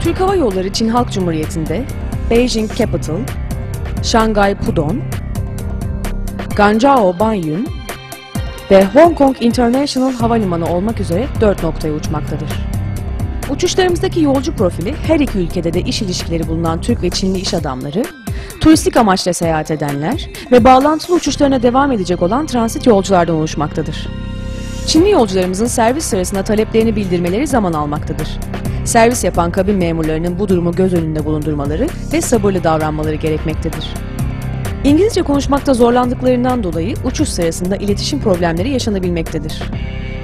Türk Hava Yolları Çin Halk Cumhuriyeti'nde Beijing Capital, Şangay Pudong, Guangzhou Banyun ve Hong Kong International Havalimanı olmak üzere 4 noktaya uçmaktadır. Uçuşlarımızdaki yolcu profili her iki ülkede de iş ilişkileri bulunan Türk ve Çinli iş adamları, turistik amaçla seyahat edenler ve bağlantılı uçuşlarına devam edecek olan transit yolculardan oluşmaktadır. Çinli yolcularımızın servis sırasında taleplerini bildirmeleri zaman almaktadır. Servis yapan kabin memurlarının bu durumu göz önünde bulundurmaları ve sabırlı davranmaları gerekmektedir. İngilizce konuşmakta zorlandıklarından dolayı uçuş sırasında iletişim problemleri yaşanabilmektedir.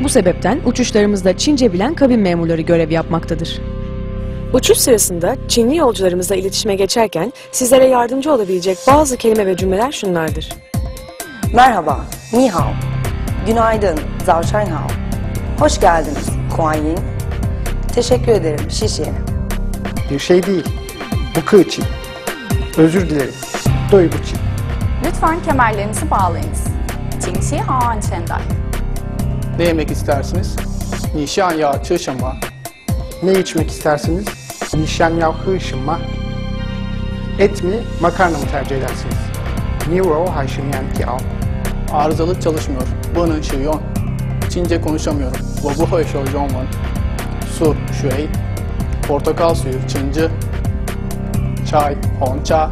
Bu sebepten uçuşlarımızda Çince bilen kabin memurları görev yapmaktadır. Uçuş sırasında Çinli yolcularımızla iletişime geçerken sizlere yardımcı olabilecek bazı kelime ve cümleler şunlardır. Merhaba, ni hao. Günaydın, zao shan hao. Hoş geldiniz, kuan yin. Teşekkür ederim Şişe. Bir şey değil. Bıkı için. Özür dilerim. Duygu için. Lütfen kemerlerinizi bağlayınız. Qingxi Hao'an Çenday. Ne yemek istersiniz? Nişan ya çışıma. Ne içmek istersiniz? Nişan ya hışıma. Et mi, makarna mı tercih edersiniz? Ni wo hai shen yan kiao. Arızalık çalışmıyor. Bunun şu yon. Çince konuşamıyorum. Bu bu hoş olacağım su, şuey, portakal suyu, çıncı, çay, honça,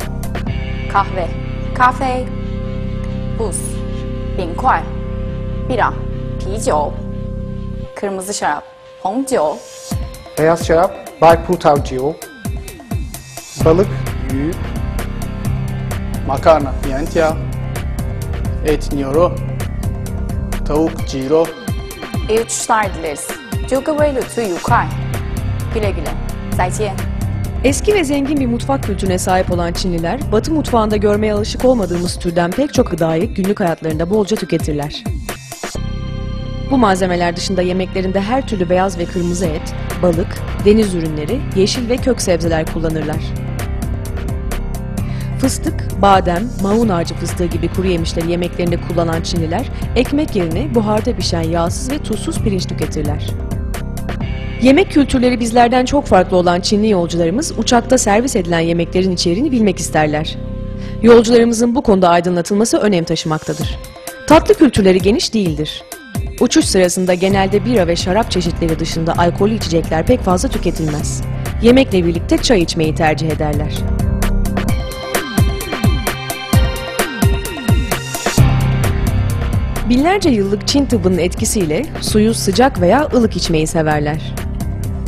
kahve, kafe, buz, binkuay, bira, pijiu, kırmızı şarap, hongjiu, beyaz şarap, bay putavjiu, balık, yu, makarna, yantia, et, nyoro, tavuk, ciro. E İyi uçuşlar dileriz. 祝各位旅途愉快，güle güle，再见。 Eski ve zengin bir mutfak kültürüne sahip olan Çinliler, Batı mutfağında görmeye alışık olmadığımız türden pek çok gıdayı günlük hayatlarında bolca tüketirler. Bu malzemeler dışında yemeklerinde her türlü beyaz ve kırmızı et, balık, deniz ürünleri, yeşil ve kök sebzeler kullanırlar. Fıstık, badem, maun ağacı fıstığı gibi kuru yemişleri yemeklerinde kullanan Çinliler, ekmek yerine buharda pişen yağsız ve tuzsuz pirinç tüketirler. Yemek kültürleri bizlerden çok farklı olan Çinli yolcularımız uçakta servis edilen yemeklerin içeriğini bilmek isterler. Yolcularımızın bu konuda aydınlatılması önem taşımaktadır. Tatlı kültürleri geniş değildir. Uçuş sırasında genelde bira ve şarap çeşitleri dışında alkollü içecekler pek fazla tüketilmez. Yemekle birlikte çay içmeyi tercih ederler. Binlerce yıllık Çin tıbbının etkisiyle suyu sıcak veya ılık içmeyi severler.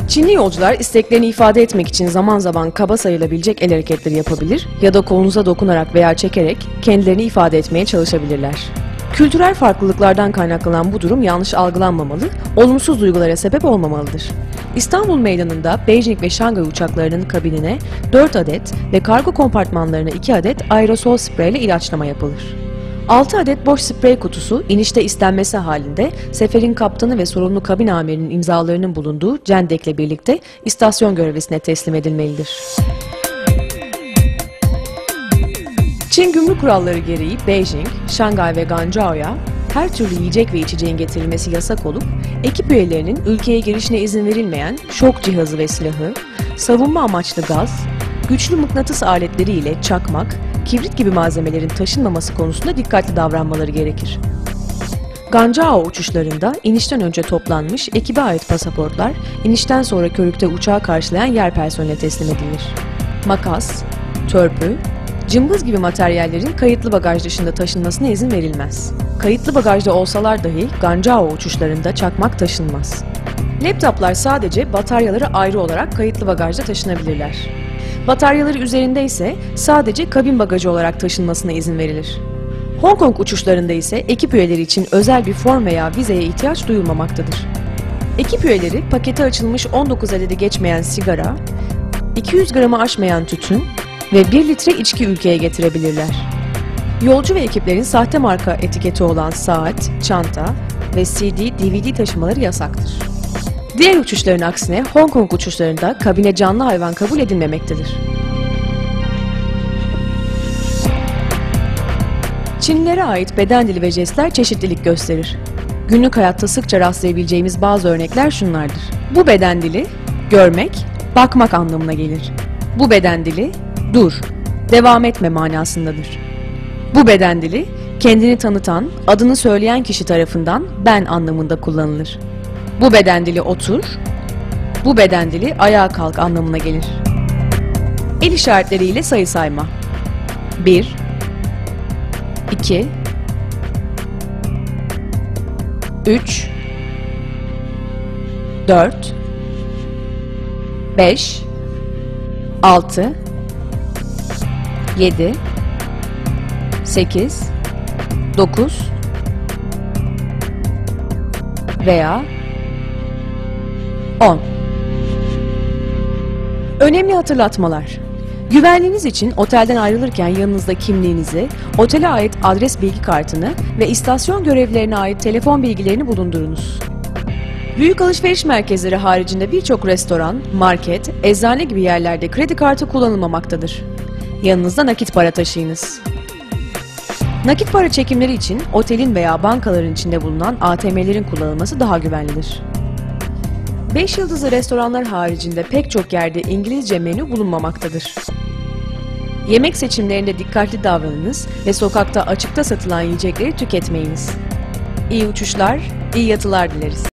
Çinli yolcular isteklerini ifade etmek için zaman zaman kaba sayılabilecek el hareketleri yapabilir ya da kolunuza dokunarak veya çekerek kendilerini ifade etmeye çalışabilirler. Kültürel farklılıklardan kaynaklanan bu durum yanlış algılanmamalı, olumsuz duygulara sebep olmamalıdır. İstanbul Meydanı'nda Beijing ve Şangay uçaklarının kabinine 4 adet ve kargo kompartmanlarına 2 adet aerosol spreyle ilaçlama yapılır. 6 adet boş sprey kutusu inişte istenmesi halinde seferin kaptanı ve sorumlu kabin amirinin imzalarının bulunduğu cendekle birlikte istasyon görevlisine teslim edilmelidir. Çin gümrük kuralları gereği Beijing, Şangay ve Guangzhou'ya her türlü yiyecek ve içeceğin getirilmesi yasak olup ekip üyelerinin ülkeye girişine izin verilmeyen şok cihazı ve silahı, savunma amaçlı gaz, güçlü mıknatıs aletleri ile çakmak, kibrit gibi malzemelerin taşınmaması konusunda dikkatli davranmaları gerekir. Guangzhou uçuşlarında inişten önce toplanmış ekibe ait pasaportlar inişten sonra körükte uçağı karşılayan yer personeline teslim edilir. Makas, törpü, cımbız gibi materyallerin kayıtlı bagaj dışında taşınmasına izin verilmez. Kayıtlı bagajda olsalar dahi Guangzhou uçuşlarında çakmak taşınmaz. Laptoplar sadece bataryaları ayrı olarak kayıtlı bagajda taşınabilirler. Bataryaları üzerinde ise sadece kabin bagajı olarak taşınmasına izin verilir. Hong Kong uçuşlarında ise ekip üyeleri için özel bir form veya vizeye ihtiyaç duyulmamaktadır. Ekip üyeleri paketi açılmış 19 adedi geçmeyen sigara, 200 gramı aşmayan tütün ve 1 litre içki ülkeye getirebilirler. Yolcu ve ekiplerin sahte marka etiketi olan saat, çanta ve CD, DVD taşımaları yasaktır. Diğer uçuşların aksine Hong Kong uçuşlarında kabine canlı hayvan kabul edilmemektedir. Çinlilere ait beden dili ve jestler çeşitlilik gösterir. Günlük hayatta sıkça rastlayabileceğimiz bazı örnekler şunlardır. Bu beden dili görmek, bakmak anlamına gelir. Bu beden dili dur, devam etme manasındadır. Bu beden dili kendini tanıtan, adını söyleyen kişi tarafından ben anlamında kullanılır. Bu beden dili otur, bu beden dili ayağa kalk anlamına gelir. El işaretleriyle sayı sayma. 1 2 3 4 5 6 7 8 9 veya 10 Önemli hatırlatmalar. Güvenliğiniz için otelden ayrılırken yanınızda kimliğinizi, otele ait adres bilgi kartını ve istasyon görevlilerine ait telefon bilgilerini bulundurunuz. Büyük alışveriş merkezleri haricinde birçok restoran, market, eczane gibi yerlerde kredi kartı kullanılmamaktadır. Yanınızda nakit para taşıyınız. Nakit para çekimleri için otelin veya bankaların içinde bulunan ATM'lerin kullanılması daha güvenlidir. 5 yıldızlı restoranlar haricinde pek çok yerde İngilizce menü bulunmamaktadır. Yemek seçimlerinde dikkatli davranınız ve sokakta açıkta satılan yiyecekleri tüketmeyiniz. İyi uçuşlar, iyi yatılar dileriz.